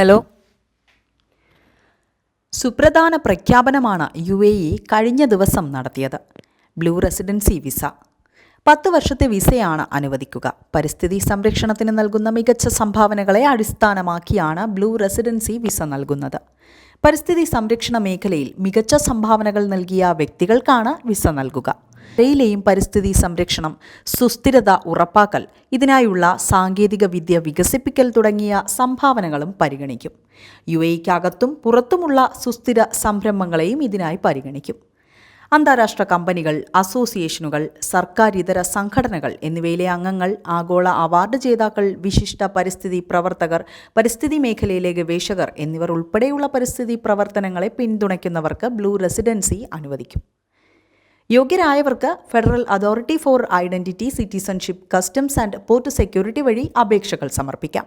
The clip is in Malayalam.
ഹലോ സുപ്രധാന പ്രഖ്യാപനമാണ് യു എ ഇ കഴിഞ്ഞ ദിവസം നടത്തിയത്. Blue residency visa. പത്ത് വർഷത്തെ വിസയാണ് അനുവദിക്കുക. പരിസ്ഥിതി സംരക്ഷണത്തിന് നൽകുന്ന മികച്ച സംഭാവനകളെ അടിസ്ഥാനമാക്കിയാണ് ബ്ലൂ റെസിഡൻസി വിസ നൽകുന്നത്. പരിസ്ഥിതി സംരക്ഷണ മേഖലയിൽ മികച്ച സംഭാവനകൾ നൽകിയ വ്യക്തികൾക്കാണ് വിസ നൽകുക. റെയിലെയും പരിസ്ഥിതി സംരക്ഷണം സുസ്ഥിരത ഉറപ്പാക്കൽ ഇതിനായുള്ള സാങ്കേതിക വിദ്യ വികസിപ്പിക്കൽ തുടങ്ങിയ സംഭാവനകളും പരിഗണിക്കും. യു എക്കകത്തും പുറത്തുമുള്ള സുസ്ഥിര സംരംഭങ്ങളെയും ഇതിനായി പരിഗണിക്കും. അന്താരാഷ്ട്ര കമ്പനികൾ അസോസിയേഷനുകൾ സർക്കാരിതര സംഘടനകൾ എന്നിവയിലെ അംഗങ്ങൾ ആഗോള അവാർഡ് ജേതാക്കൾ വിശിഷ്ട പരിസ്ഥിതി പ്രവർത്തകർ പരിസ്ഥിതി മേഖലയിലെ ഗവേഷകർ എന്നിവർ ഉൾപ്പെടെയുള്ള പരിസ്ഥിതി പ്രവർത്തനങ്ങളെ പിന്തുണയ്ക്കുന്നവർക്ക് ബ്ലൂ റെസിഡൻസി അനുവദിക്കും. യോഗ്യരായവർക്ക് federal authority for identity citizenship customs and port security വഴി അപേക്ഷകൾ സമർപ്പിക്കാം.